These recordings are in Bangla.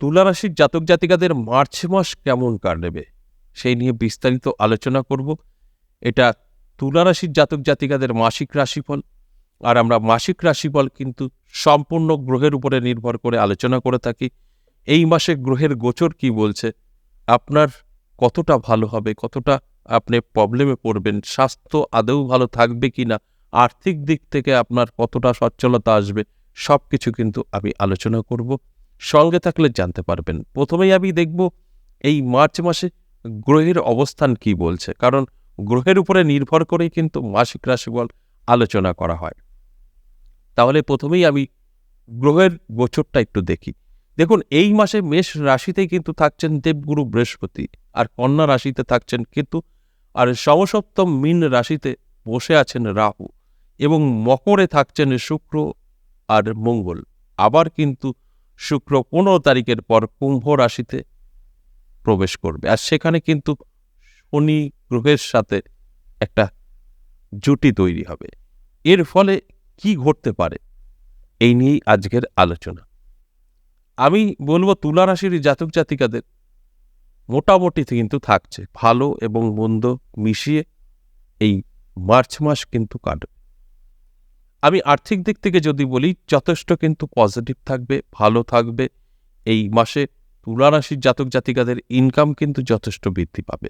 তুলা রাশির জাতক জাতিকাদের মার্চ মাস কেমন কাটবে, সেই নিয়ে বিস্তারিত আলোচনা করব। এটা তুলারাশির জাতক জাতিকাদের মাসিক রাশিফল, আর আমরা মাসিক রাশিফল কিন্তু সম্পূর্ণ গ্রহের উপরে নির্ভর করে আলোচনা করে থাকি। এই মাসে গ্রহের গোচর কি বলছে, আপনার কতটা ভালো হবে, কতটা আপনি প্রবলেমে পড়বেন, স্বাস্থ্য আদৌ ভালো থাকবে কি না আর্থিক দিক থেকে আপনার কতটা সচ্ছলতা আসবে সব কিছু কিন্তু আমি আলোচনা করব। সঙ্গে থাকলে জানতে পারবেন। প্রথমেই আমি দেখব এই মার্চ মাসে গ্রহের অবস্থান কি বলছে, কারণ গ্রহের উপরে নির্ভর করেই কিন্তু মাসিক রাশিফল আলোচনা করা হয়। তাহলে প্রথমেই আমি গ্রহের গোচরটা একটু দেখি। দেখুন, এই মাসে মেষ রাশিতেই কিন্তু থাকছেন দেবগুরু বৃহস্পতি, আর কন্যা রাশিতে থাকছেন কেতু, আর সমসপ্তম মীন রাশিতে বসে আছেন রাহু, এবং মকরে থাকছেন শুক্র আর মঙ্গল। আবার কিন্তু শুক্র পনেরো তারিখের পর কুম্ভ রাশিতে প্রবেশ করবে। আর সেখানে কিন্তু শনি গ্রহের সাথে একটা জুটি তৈরি হবে। এর ফলে কি ঘটতে পারে এই নিয়েই আজকের আলোচনা। আমি বলব, তুলা রাশির জাতক জাতিকাদের মোটামুটি কিন্তু থাকছে। ভালো এবং মন্দ মিশিয়ে এই মার্চ মাস কিন্তু কাটবে। আমি আর্থিক দিক থেকে যদি বলি, যথেষ্ট কিন্তু পজিটিভ থাকবে, ভালো থাকবে। এই মাসে তুলা রাশির জাতক জাতিকাদের ইনকাম কিন্তু যথেষ্ট বৃদ্ধি পাবে।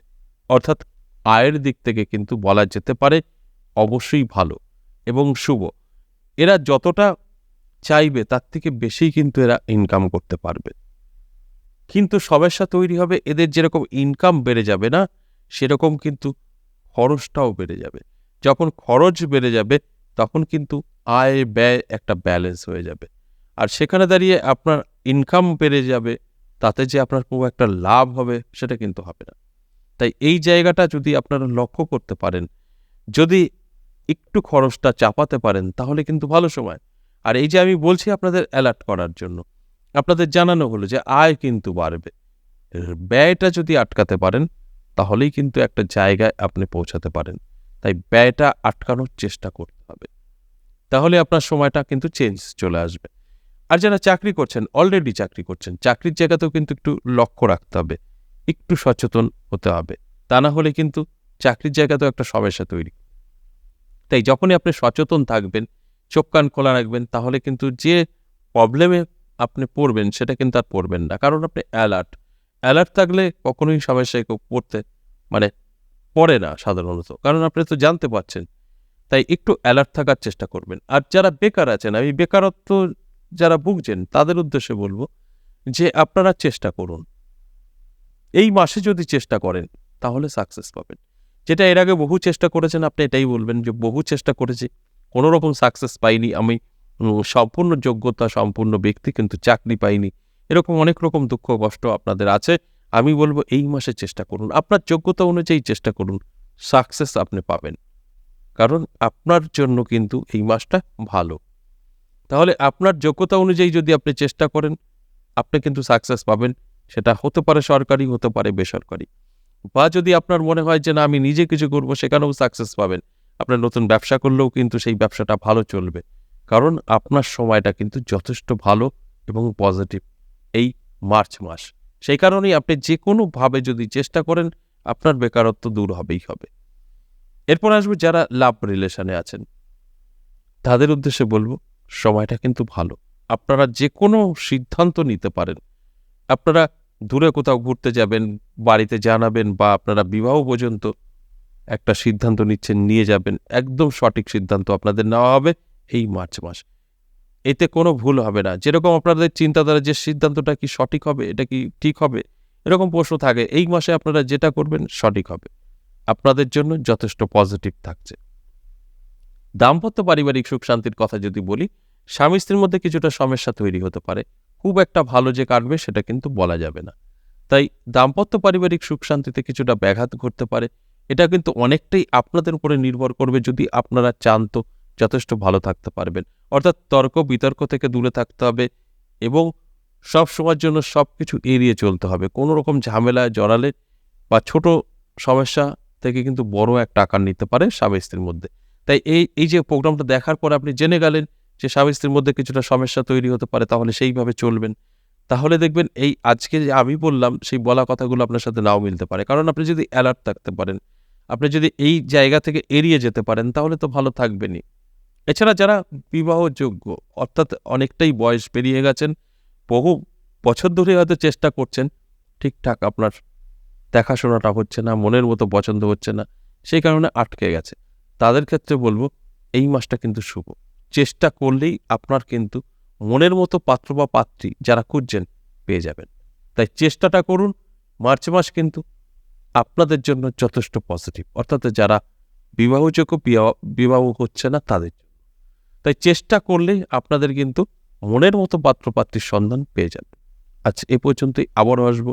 অর্থাৎ আয়ের দিক থেকে কিন্তু বলা যেতে পারে অবশ্যই ভালো এবং শুভ। এরা যতটা চাইবে, তার থেকে বেশি কিন্তু এরা ইনকাম করতে পারবে। কিন্তু সমস্যা তৈরি হবে, এদের যেরকম ইনকাম বেড়ে যাবে না, সেরকম কিন্তু খরচটাও বেড়ে যাবে। যখন খরচ বেড়ে যাবে তখন কিন্তু আয় ব্যয় একটা ব্যালেন্স হয়ে যাবে। আর সেখানে দাঁড়িয়ে আপনার ইনকাম বেড়ে যাবে, তাতে যে আপনার খুব একটা লাভ হবে সেটা কিন্তু হবে না। তাই এই জায়গাটা যদি আপনারা লক্ষ্য করতে পারেন, যদি একটু খরচটা চাপাতে পারেন, তাহলে কিন্তু ভালো সময়। আর এই যে আমি বলছি আপনাদের অ্যালার্ট করার জন্য, আপনাদের জানানো হলো যে আয় কিন্তু বাড়বে। ব্যয়টা যদি আটকাতে পারেন, তাহলেই কিন্তু একটা জায়গায় আপনি পৌঁছাতে পারেন। তাই ব্যয়টা আটকানোর চেষ্টা করতে হবে। তাহলে আপনার সময়টা কিন্তু চেঞ্জ চলে আসবে। আর যারা চাকরি করছেন অলরেডি চাকরি করছেন, চাকরির জায়গাতেও কিন্তু একটু লক্ষ্য রাখতে হবে, একটু সচেতন হতে হবে। তা না হলে কিন্তু চাকরির জায়গাতেও একটা সমস্যা তৈরি। তাই যখনই আপনি সচেতন থাকবেন, চোখ কান খোলা রাখবেন, তাহলে কিন্তু যে প্রবলেমে আপনি পড়বেন, সেটা কিন্তু আর পড়বেন না। কারণ আপনি অ্যালার্ট অ্যালার্ট থাকলে কখনোই সমস্যায় পড়তে মানে পড়ে না সাধারণত। কারণ আপনি তো জানতে পারছেন তাই একটু অ্যালার্ট থাকার চেষ্টা করবেন। আর যারা বেকার আছেন, আমি বেকারত্ব যারা ভুগছেন, তাদের উদ্দেশ্যে বলব যে আপনারা চেষ্টা করুন। এই মাসে যদি চেষ্টা করেন, তাহলে সাকসেস পাবেন। যেটা এর আগে বহু চেষ্টা করেছেন, আপনি এটাই বলবেন যে বহু চেষ্টা করেছি কোনো রকম সাকসেস পাইনি, আমি সম্পূর্ণ যোগ্যতা, সম্পূর্ণ ব্যক্তি, কিন্তু চাকরি পাইনি। এরকম অনেক রকম দুঃখ, কষ্ট আপনাদের আছে। আমি বলব এই মাসে চেষ্টা করুন। আপনার যোগ্যতা অনুযায়ী চেষ্টা করুন। সাকসেস আপনি পাবেন। কারণ আপনার জন্য কিন্তু এই মাসটা ভালো। তাহলে আপনার যোগ্যতা অনুযায়ী যদি আপনি চেষ্টা করেন, আপনি কিন্তু সাকসেস পাবেন। সেটা হতে পারে সরকারি, হতে পারে বেসরকারি। বা যদি আপনার মনে হয় যে, না, আমি নিজে কিছু করব, সেখানেও সাকসেস পাবেন। আপনার নতুন ব্যবসা করলেও কিন্তু সেই ব্যবসাটা ভালো চলবে। কারণ আপনার সময়টা কিন্তু যথেষ্ট ভালো এবং পজিটিভ এই মার্চ মাস। সেই কারণেই আপনি যে কোনোভাবে যদি চেষ্টা করেন, আপনার বেকারত্ব দূর হবেই হবে। এরপর আসবে যারা লাভ রিলেশনে আছেন। তাদের উদ্দেশ্যে বলব, সময়টা কিন্তু ভালো। আপনারা যে কোনো সিদ্ধান্ত নিতে পারেন। আপনারা দূরে কোথাও ঘুরতে যাবেন, বাড়িতে জানাবেন বা আপনারা বিবাহ পর্যন্ত একটা সিদ্ধান্ত নিচ্ছেন, নিয়ে যাবেন, একদম সঠিক সিদ্ধান্ত আপনাদের নেওয়া হবে এই মার্চ মাস। এতে কোনো ভুল হবে না। যেরকম আপনাদের চিন্তাধারা, যে সিদ্ধান্তটা কি সঠিক হবে, এটা কি ঠিক হবে, এরকম প্রশ্ন থাকে। এই মাসে আপনারা যেটা করবেন সঠিক হবে। আপনাদের জন্য যথেষ্ট পজিটিভ থাকছে। দাম্পত্য পারিবারিক সুখ শান্তির কথা যদি বলি, স্বামী স্ত্রীর মধ্যে কিছুটা সমস্যা তৈরি হতে পারে। খুব একটা ভালো যে কাটবে সেটা কিন্তু বলা যাবে না। তাই দাম্পত্য পারিবারিক সুখ শান্তিতে কিছুটা ব্যাঘাত ঘটতে পারে। এটা কিন্তু অনেকটাই আপনাদের উপরে নির্ভর করবে যদি আপনারা চান তো যথেষ্ট ভালো থাকতে পারবেন। অর্থাৎ তর্ক বিতর্ক থেকে দূরে থাকতে হবে এবং সব সময়ের জন্য সব কিছু এড়িয়ে চলতে হবে। কোনো রকম ঝামেলায় জড়ালে বা ছোট সমস্যা থেকে কিন্তু বড় একটা আকার নিতে পারে স্বামী স্ত্রীর মধ্যে। তাই এই এই যে প্রোগ্রামটা দেখার পর আপনি জেনে গেলেন যে স্বামী স্ত্রীর মধ্যে কিছুটা সমস্যা তৈরি হতে পারে, তাহলে সেইভাবে চলবেন। তাহলে দেখবেন এই আজকে যে আমি বললাম, সেই বলা কথাগুলো আপনার সাথে নাও মিলতে পারে। কারণ আপনি যদি অ্যালার্ট থাকতে পারেন, আপনি যদি এই জায়গা থেকে এড়িয়ে যেতে পারেন, তাহলে তো ভালো থাকবেনই। এছাড়া যারা বিবাহযোগ্য, অর্থাৎ অনেকটাই বয়স পেরিয়ে গেছেন, বহু বছর ধরে হয়তো চেষ্টা করছেন, ঠিকঠাক আপনার দেখাশোনাটা হচ্ছে না, মনের মতো পছন্দ হচ্ছে না, সেই কারণে আটকে গেছে। তাদের ক্ষেত্রে বলব, এই মাসটা কিন্তু শুভ। চেষ্টা করলেই আপনার কিন্তু মনের মতো পাত্র বা পাত্রী যারা খুঁজছেন পেয়ে যাবেন। তাই চেষ্টাটা করুন, মার্চ মাস কিন্তু আপনাদের জন্য যথেষ্ট পজিটিভ অর্থাৎ যারা বিবাহযোগ্য বিবাহ- হচ্ছে না, তাদের তাই চেষ্টা করলেই আপনাদের কিন্তু মনের মতো পাত্রপাত্রীর সন্ধান পেয়ে যাবেন। আচ্ছা এ পর্যন্তই, আবারও আসব।